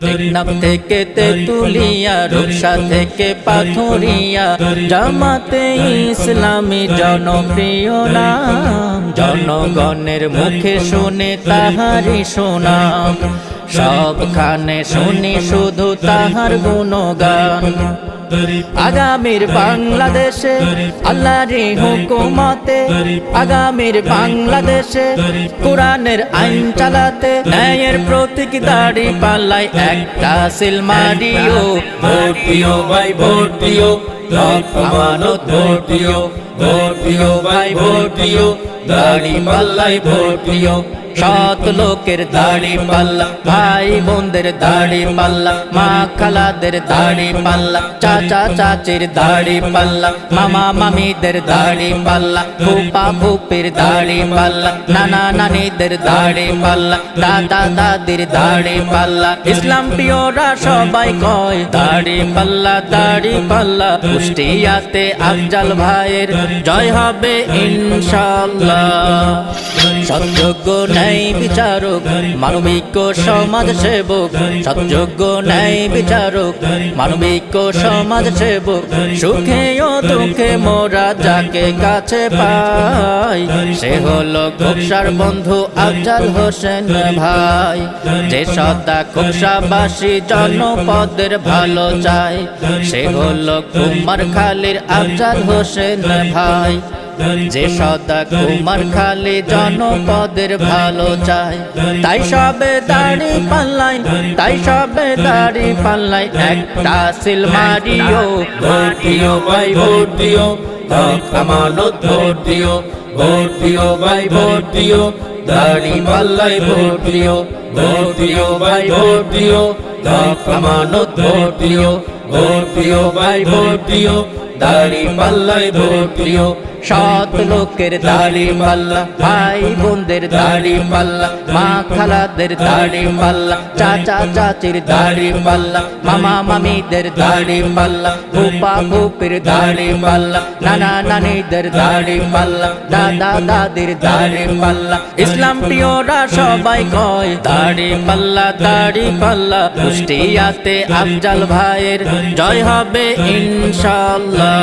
টেকনাফ থেকে তেতুলিয়া রূপসা থেকে পাথুরিয়া জামাতে ইসলামী জনপ্রিয় নাম। জনগণের মুখে শুনে তাহারি সুনাম। সবখানে শুনি শুধু তাহার গুণগান। আগামীর বাংলাদেশে আল্লাহর হুকুমতে আগামীর বাংলাদেশে কোরআনের আইন চালাতে ন্যায়ের প্রতীক দাড়ি পাল্লাই একটা সিলমারিও ভোট দিও ভাই ভোট দিও লক্ষ আমানত ভোট দিও ভোট দিও ভাই ভোট দিও দাড়ি পাল্লাই ভোট দিও লোকের দাড়ি পাল্লা, ভাই বোনদের দাড়ি পাল্লা, মা খালাদের দাড়ি পাল্লা চাচা চাচির দাড়ি পাল্লা, মামা মামিদের দাড়ি পাল্লা, ফুপা ফুপির দাড়ি পাল্লা, নানা নানিদের দাড়ি পাল্লা, দাদা দাদির দাড়ি পাল্লা। ইসলাম প্রিয়রা সবাই কয়, দাড়ি পাল্লা দাড়ি পাল্লা, কুষ্টিয়াতে আফজাল ভাইয়ের জয় হবে ইনশাল্লাহ। সৎযোগ্য ন্যায় বিচারক, মানবিক সমাজ সেবক সৎযোগ্য ন্যায় বিচারক, মানবিক সমাজ সেবক সুখে ও দুঃখে মোরা যাকে কাছে পাই, সে হলো কোকসার বন্ধু আফজাল হোসেন ভাই। যে সদা কোকসাবাসী জনপদের ভালো চায়, সে হলো কুমার খালির আফজাল হোসেন ভাই। যে সদা কুমার খালি জনপদের ভালো চায় তাই সবে দাড়ি পাল্লাই তাই সবে দাড়ি পাল্লাই। একটা সিল মারিও ভোট দিও ভাই ভোট দিও লক্ষ আমানত ভোট দিও ভোট দিও ভাই ভোট দিও দাড়ি পাল্লাই ভোট দিও ভোট দিও ভাই ভোট দিও লক্ষ আমানত ভোট দিও ভোট দিও ভাই ভোট দিও দাড়ি পাল্লাই ভোট দিও সৎ লোকের দাড়ি পাল্লা ভাই বোনদের দাড়ি পাল্লা মা খালাদের দাড়ি পাল্লা চাচা চাচির দাড়ি পাল্লা মামা মামিদের দাড়ি পাল্লা ফুপা ফুপির দাড়ি পাল্লা নানা নানিদের দাড়ি পাল্লা দাদা দাদির দাড়ি পাল্লা ইসলাম প্রিয়রা সবাই কয় দাড়ি পাল্লা দাড়ি পাল্লা কুষ্টিয়াতে আফজাল ভাইয়ের জয় হবে ইনশাল্লাহ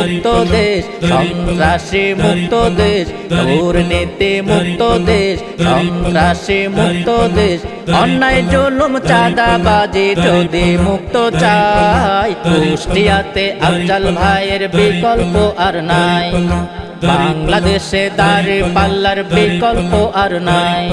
মুক্ত দেশ সন্ত্রাসী মুক্ত দেশ দুর্নীতি মুক্ত দেশ সন্ত্রাসী মুক্ত দেশ অন্যায়, জুলুম, চাঁদাবাজি যদি মুক্ত চাই, কুষ্টিয়াতে আফজাল ভাইয়ের বিকল্প আর নাই। বাংলাদেশে দাঁড়ি পাল্লার বিকল্প আর নাই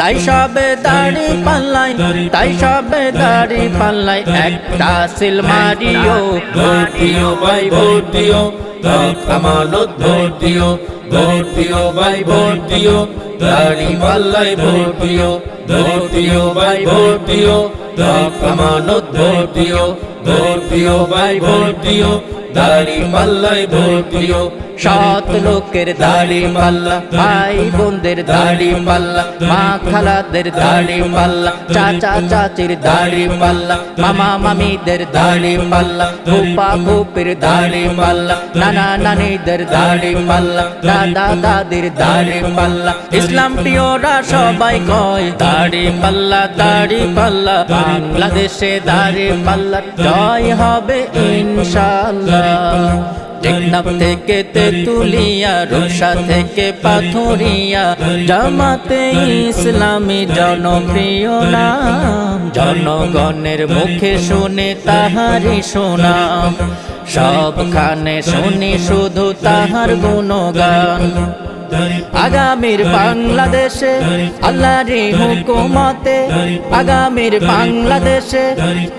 তাই সবে দাড়ি পাল্লাই তাই সবে দাড়ি পাল্লাই একটা সিল মারিও ভোট দিও ভাই ভোট দিও লক্ষ আমানত ভোট দিও ভোট দিও ভাই ভোট দিও দাড়ি পাল্লাই ভোট দিও ভোট দিও ভাই ভোট দিও লক্ষ আমানত ভোট দিও ভোট দিও ভাই ভোট দিও দাড়ি পাল্লাই ভোট দিও সৎ লোকের দাড়ি পাল্লা ভাই বোনদের দাড়ি পাল্লা মা খালাদের দাড়ি পাল্লা চাচা চাচির দাড়ি পাল্লা মামা মামিদের দাড়ি পাল্লা ফুপা ফুপির দাড়ি পাল্লা নানা নানিদের দাড়ি পাল্লা দাদা দাদির দাড়ি পাল্লা ইসলাম প্রিয়রা সবাই কয় দাড়ি পাল্লা দাড়ি পাল্লা বাংলাদেশে দাড়ি পাল্লা জয় হবে ইনশাল্লাহ টেকনাফ থেকে তেতুলিয়া রূপসা থেকে পাথুরিয়া, জামাতে ইসলামী জনপ্রিয় নাম। জনগণের মুখে শুনে তাহারি সুনাম। সবখানে শুনি শুধু তাহার গুণগান। আগামীর বাংলাদেশে, আল্লাহর হুকুমতে, আগামীর বাংলাদেশে,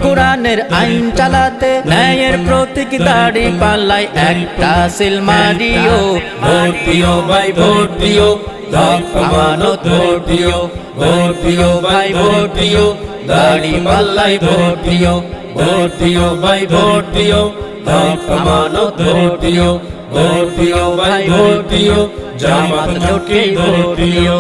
কোরআনের আইন চালাতে, ন্যায়ের প্রতীক দাড়ি পাল্লাই একটা সিল মারিও ভোট দিও ভাই ভোট দিও লক্ষ আমানত ভোট দিও ভোট দিও ভাই ভোট দিও দাড়ি পাল্লাই ভোট দিও ভোট দিও ভাই ভোট দিও লক্ষ আমানত ভোট দিও ভোট দিও ভাই ভোট দিও জামাত জোটে ভোট দিও।